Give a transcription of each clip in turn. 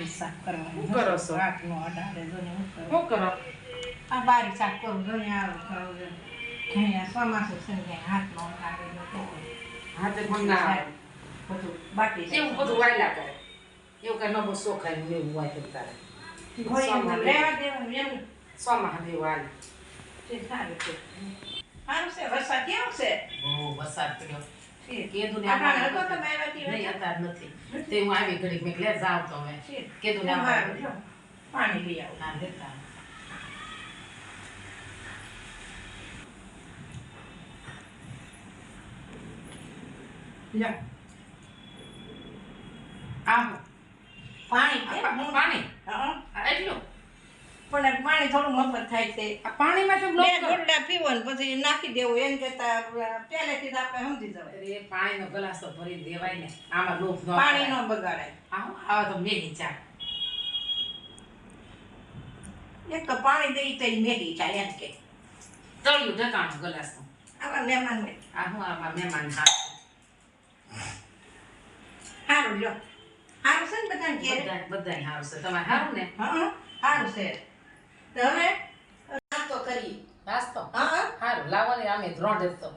બારી સાફ કરવાની શું કરો છો? રાતનો અઢારે જોને હું કરું. શું કરો આ બારી સાફ કરો ઘણી આવો કરો ઘણી ચોમાસું છે ને ક્યાંય હાથમાં લાગે ને તો હાથે પણ ના આવે. બધું બાટી. એવું બધું વાયલા કરે એવું કઈ ન બહુ શોખાય ને એવું વાય તારે રહેવા દેવાનું એમ સોમાં દેવું હાલ તે સારું છે સારું છે વરસાદ કેવો છે બહુ વરસાદ પડ્યો કીધું ને નહીં? નથી. તે હું આવી ઘડી મેં લે જાવ તો હવે કીધું ને તમારે અમારે જો, પાણી લઈ આવો. ના લેતા પાણી હું- પાણી. એટલું. પણ પાણી થોડું મફત થાય છે. આ પાણીમાં શું બે બ્લોક પીવો ને પછી નાખી દેવું. એમ કરતા પહેલેથી જ આપણે સમજી જવાય. એ પાણીનો ગ્લાસ તો ભરી દેવાય ને. આમાં લોભ ન પાણી. ન બગાડાય. આવો તો મેગી ચા. એક તો પાણી દઈ તો મેગી ચા એમ કે. તળ્યું ઢકાણું ગ્લાસ આવા મહેમાન ને આ હું આવા મહેમાન હા સારું લ્યો. સારું છે ને બધાને ઘેરે? બધા સારું હારું છે. તમારે સારું ને? હા સારું છે. હવે નાસ્તો કરી નાસ્તો? હા હારું લાવવાની ને આમે રોંઢે તો.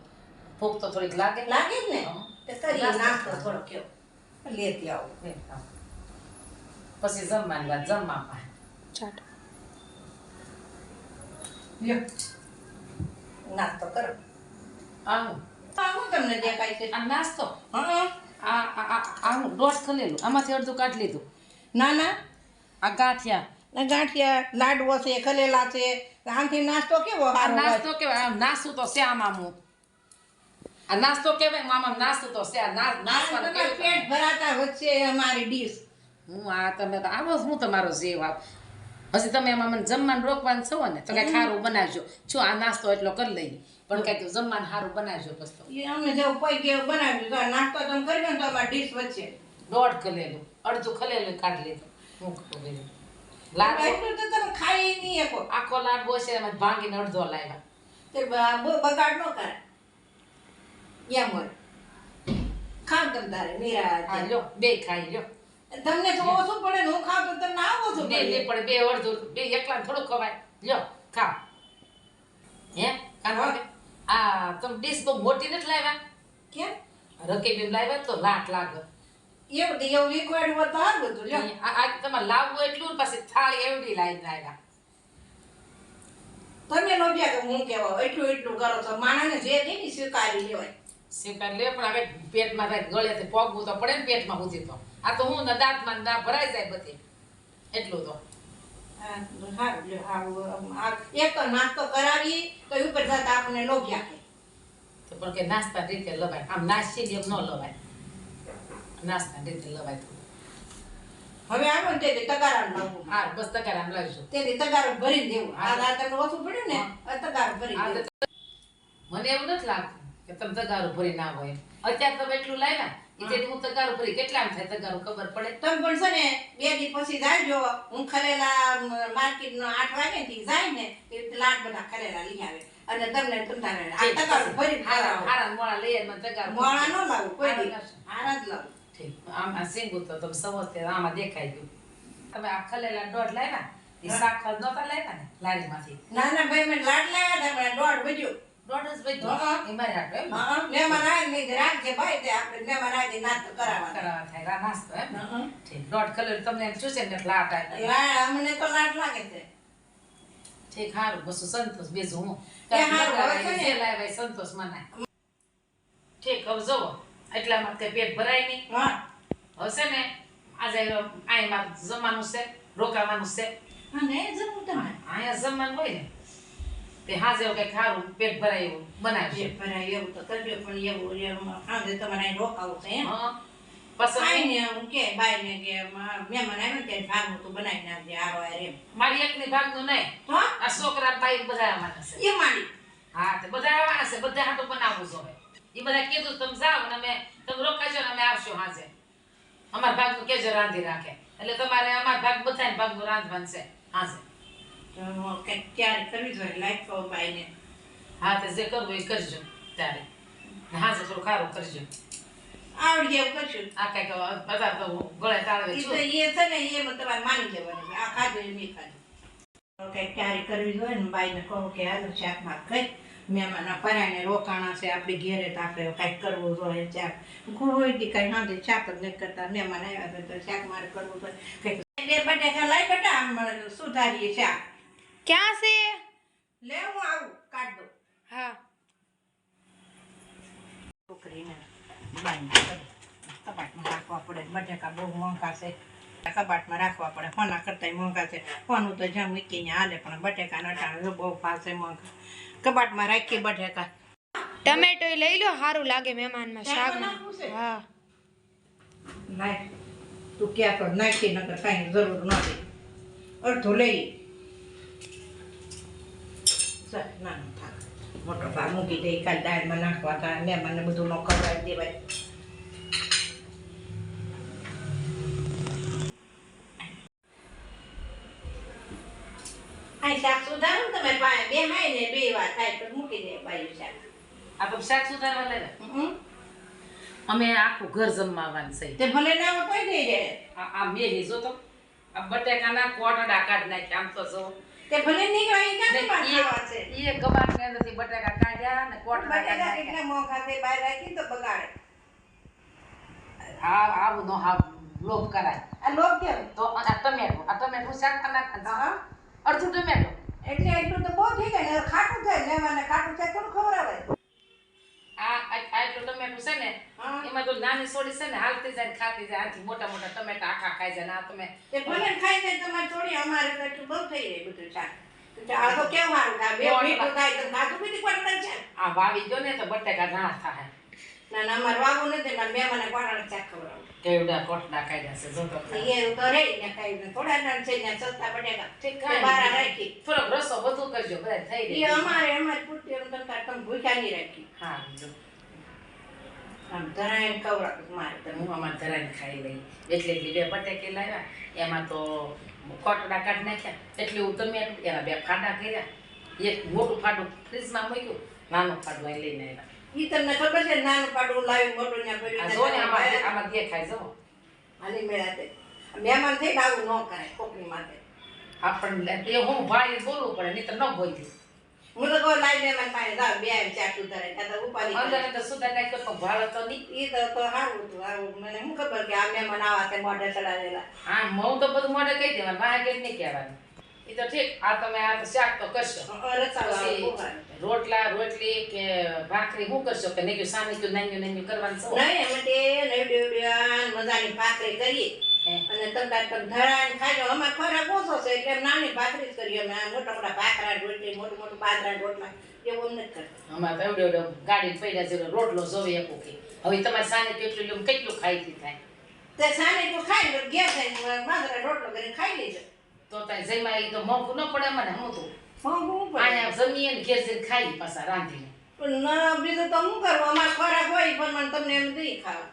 ભૂખ તો થોડીક લાગે. લાગે જ ને? તે તો કરી નાસ્તો થોડો કયો લેતી આવું. પછી જમવાની વાત જમવામાં લ્યો. નાસ્તો કરો. આવું આ હું તમને દેખાય છે. આ નાસ્તો? હં આ આ આ આનું દોઢ ખલેલું. આમાંથી અડધું કાઢી લીધું. ના ના. આ ગાંઠિયા. આ ગાંઠિયા લાડવો છે ખલેલા છે. આમથી નાસ્તો કેવો સારો નાસ્તો કેવાય? આમ નાસ્તું તો છે આમ આ નાસ્તો કેવાય? મામા નાસ્તું તો છે. ના- નાસ્વાનું પેટ ભરાતા વચ્ચે અમારી ડીશ. હું આ તમે તો આવો હું તમારો જેવ આપ પછી તમે એમાં મને જમવાનું રોકવાનું છો ને તો કઈ ખારું બનાવજો. છો આ નાસ્તો એટલો કરી લઈ. પણ કઈ જમવાનું સારું બનાવજો બસ તો. એ અમે જેવું કોઈ કે બનાવ્યું તો નાસ્તો તમે કરી ને તો અમારી ડીશ વચ્ચે. દોઢ ખલેલું. અડધું ખલેલું કાઢી લીધું. હું બીજું? લાડવો તો તમે ખાઈ નહીં શકો આખો લાડવો છે એમાં ભાંગીને અડધો લાવ્યા. તે બગાડ ન કરે. એમ હોય. ખાવ તમે તારે. લ્યો બે ખાઈ લ્યો. તમને તો ઓછું પડે હું ખાવ તો તમને આવો છો બે બે પડે બે અડધો બે એકલા થોડું ખવાય. લ્યો ખાઓ હે કાન આ તમે ડીશ બહુ મોટી નથી લાવ્યા? કેમ? બેન લાવ્યા તો લાટ લાગે. એવું તો એવું લિક્વિડ હોય તો સારું હતું લ્યો. આ તમારે લાવવું એટલું પછી થાળી એવડી લાવી લાવ્યા તમે લોભ્યા કે હું કેવા એટલું એટલું કરો છો માણસને જે દે ને સ્વીકારી લેવાય. સ્વીકાર લે પણ હવે પેટમાં થાય ગળેથી પગવું તો પડે ને પેટમાં સુધી તો. આ તો હું ને દાંતમાં ને ભરાઈ જાય બધી. એટલું તો. એક તો નાસ્તો કરાવી તો ઉપર જતા આપણને લોભ્યા કે તો પણ કે નાસ્તા રીતે લવાય. આમ નાસી એમ ન લવાય. નાસ્તા રીતે લવાય તો. હવે આવો ને તેથી તગારા લાવવું હા બસ તકાર આમ લાવીશું તેથી તગારું ભરી દેવું. આ તમને ઓછું પડ્યું ને આ તગારું ભરી તો- મને એવું નથી લાગતું કે તમે તગારું ભરી ના હોય. અત્યારે તમે એટલું લાવ્યા એટલે હું. તગારું ભરી કેટલા થાય તગારું ખબર પડે? તમે પણ છે ને બે દી પછી જાજો હું ખરેલા માર્કેટ નો આઠ વાગે થી જાય ને તે લાડ બધા ખરેલા લઈ આવે. અને તમને તમારે આ તગારું ભરી હારા હારા મોળા લઈ મને તગારું મોળા ન લાવું કોઈ હારા જ લાવું. આમ સિંગુ તો તમે આમાં દેખાઈ ગયું. તમે આ ખલેલા દોઢ લાવ્યા એ શાકભાજ નહોતા લાવ્યા ને લારીમાંથી. ના ના ભાઈ મેં લાટ લાવ્યા હતા દોઢ વધ્યો. દોઢ જ હા. એ મારે હાટું એમ મહેમાન આવે ને રાખજે ભાઈ તે આપણે મહેમાન આવે નાસ્તો કરાવવાનો. કરાવવા થાય નાસ્તો એમ ઠીક. દોઢ કલર તમને એમ ને આટા એટલે. અમને તો લાટ લાગે છે. ઠીક સારું બસું સંતોષ બીજું હું. સંતોષ મનાય ઠીક હવે જુઓ. એટલામાં કઈ પેટ ભરાય નહીં. હા. હશે ને આજે અહીંયા મારે જમવાનું છે રોકાવાનું છે. અને ને જમવું તમે? અહીંયા જમવાનું હોય ને તે હાજે કંઈક સારું પેટ ભરાય એવું બનાવી પેટ ભરાય એવું તો કરજો પણ એવું સાંજે તમારે અહીં રોકાવું છે એમ. આઈને હું કે બાઈને કે મા- મહેમાન આવ્યો ને ત્યારે ભાગનું તો બનાવી નાખજે હારો હારે એમ. મારી એકની ભાગનું નહીં. આ છોકરા ભાઈ બધા આવવાના છે. એ મારી. હા તે બધા આવવાના છે બધા હાટું બનાવવું જોઈએ એ બધા કીધું તમે જાઓ ને અમે તમે રોકાજો ને અમે આવશું હાજે અમારા ભાગનું કેજો રાંધી રાખે એટલે તમારે અમારા ભાગ બધાને ભાગનું રાંધવાનું છે હાજે કંઈક ક્યારે કરવી જોઈએ લાઈફ બાઈને હા તે જે કરવું એ કરજો ત્યારે હાજે થોડું ખારું કરજો આવડી એવું કરશું આ કંઈક બધા તો ગળે તાળવે છું એ છે ને એ તમારે માની લેવાનું કે આ ખાધું એ નહીં ખાધું કઈ ક્યારે કરવી જોઈએ ને બાઈને કહું કે હાલો શાકમાં કઈ મહેમાન પરાયને રોકાણા છે આપણે ઘેરે તો આપણે કાંઈક કરવું જોઈએ શાક કોઈ દી કાંઈ સાંજે શાક જ નહીં કરતા મહેમાન આવ્યા તો શાક મારે કરવું જોઈએ કંઈક બે બટાકા લાઈ બટા આમ સુધારીએ શાક ક્યાં છે? લે હું આવું કાઢ દઉં. હા. છોકરીને બાંધી કબાટમાં રાખવા પડે બટાકા બહુ મોંઘા છે. કબાટમાં રાખવા પડે. ફોના કરતાંય મોંઘા છે. ફોનું તો જ્યાં મૂકીને હાલે પણ બટાકા નટાણે બહુ ફાસે મોંઘા. કબાટમાં રાખીએ બટેકા. ટમેટો લઈ લો સારું લાગે મહેમાનમાં શાક શાકમાં હા. નાખ તું ક્યાં કર નાખી નકર કાંઈ જરૂર નથી અડધું લઈ નાનું મોટો ભાગ મૂકી દે કાલ દાળમાં નાખવા તા મને બધું નો ખવડાવી દેવાય આ શાક સુધારો ને તમે પાસે બે હાય ને બે વાર થાય તો મૂકી દે બાયું શાક. આ તો શાક સુધારવા લે અમે આખું ઘર જમવાનું છે. તે ભલે ના હોય કોઈ દઈ દે આ મેલી જો તો આ બટેકાના કોટડા કાઢ નાખ્યા આમ તો જો. તે ભલે નીકળે હોય ને ક્યાંથી ઈ- ખાવા છે? એ કબાટ ને અંદરથી બટેકા કાઢ્યા ને કોટડા કાઢ્યા કેટલા મોંઘા છે બહાર રાખી તો બગાડે. આ આવું નો હા લોભ કરાય. આ લોક કેમ? તો આ ટમેટો. આ ટમેટું શાક નાખવાનું હા. અડધું ટમેટો. એટલે એટલું તો બહુ થઈ ગયું. ને ખાટું થાય મહેમાનને ખાટું થાય થોડું ખબર આવે. આ- આ એટલું ટમેટું છે ને એમાં તો નાની સોડી છે ને હાલતી જાય ખાતી જાય આથી મોટા મોટા ટમેટા આખા ખાઈ જાય આ તમે તે ભલે ખાઈ જાય તમારે થોડી અમારે તો એટલું બહુ થઈ જાય બધું શાક. આ તો કેવું સારું થાય બે ગોળ થાય તો ખાધું પીધી પડે છે આ વાવી જો ને તો બટેકા ના થાય. ના ના અમારે વાવું નથી મારે મહેમાને કોટાળે શાક ખવડાવું કેવડા કોટડા કાઢ્યા છે? જો તો એ તો રહી ને ખાઈ ને થોડા ના છે ને સસ્તા બટેકા. ઠીક કાંઈ રાખી. થોડો રસો બધું કરજો બધા થઈ એ અમારે અમારી પુટ્ટી એમ તમ તાર ભૂખ્યા ની રાખી. હા જો. આમ ધરાઈને ખવડાવું મારે તો. તમે હું અમારે ધરાઈને ખાઈ લઈ. એટલે એટલી બે બટેકી લાવ્યા. એમાં તો કોટડા કાઢી નાખ્યા. એટલે હું તમે એના બે ફાડા કર્યા. એક મોટું ફાડું ફ્રીજમાં મૂક્યું. નાનું ફાડું અહીં લઈને આવ્યા. ઈ તમને ખબર છે નાનું પાડું લાવ્યું મોટું ત્યાં આ પડ્યું જો ને. આમાં આમાં દેખાય જો. હાલી મેળાતે મહેમાન થઈને આવું ન કરે કોકની માટે. આપણને તે હું ભાઈ બોલવું પડે નહીં તો ન બોલતી હું તો કહું લાઈ મહેમાન પાસે જાવ બે આવીને ચા સુધારે કાં તો ઉપાડી અંદર તો અંદર નાખ્યો તો ભાડો તો નહીં. ઈ તો તો સારું હતું આવું મને શું ખબર કે આ મહેમાન આવા છે મોઢે ચડાવેલા. હા હું તો બધું મોઢે કહી દેવાનું બહાર કે નહીં કહેવાનું. એ તો ઠીક આ તમે આ તો શાક તો કરશો. રોટલા રોટલી કે ભાખરી હું કરશો? કે નહીં સામે કયું નાન્યું નાન્યું કરવાનું છે નહીં એમાં તે નવડી ઉડ્યા મજાની ભાખરી કરી અને તમે તમ ધરાણ ખાજો. અમારે ખોરાક ઓછો છે એટલે નાની ભાખરી જ કરી અમે. મોટા મોટા ભાખરા રોટલી મોટું મોટું બાજરા રોટલા એવું અમને કરતા અમારે તો એવડો ગાડી પડ્યા રોટલો જોવે એક હવે તમારે સાની કેટલું કેટલું ખાઈ થાય? તે સાને તો ખાઈ લો થઈને બાજરા રોટલો કરીને ખાઈ લેજો. તો ત્યાં જઈમાં એ તો મોંઘું ન પડે મને હું તો. મોંઘું પડે. અહીંયા જમીએ ને ઘેર જઈને ખાઈ પાછા રાંધીને. પણ ના બીજું તો કરવું અમારે ખોરાક હોય પણ તમને એમ દઈ ખાવા.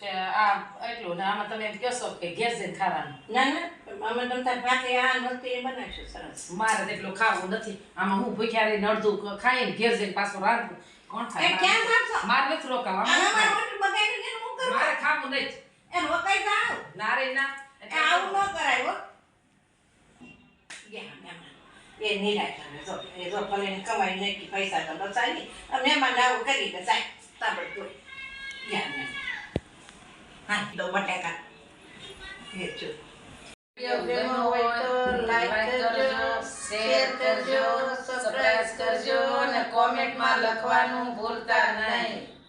કે આ એટલું ને આમાં તમે એમ કહેશો કે ઘેર જઈને ખાવાનું. ના ના અમે તમે તાર ભાખરી આ ને વસ્તુ એ બનાવીશું સરસ. મારે તો એટલું ખાવું નથી. આમાં હું ભૂખ્યા રહીને અડધું ખાઈને ઘેર જઈને પાછું રાંધું. કોણ એ ખાય ક્યાં ખાશો? મારે નથી રોકાવા આ અમારે હોટલ ને મારે ખાવું નહીં. એમ રોકાઈ જાવ ના રે ના. એ આવું ન કરાય હો. તો હા દો બટાકા એ જો તો શેર કરજો કરજો અને કોમેન્ટમાં લખવાનું ભૂલતા નહીં.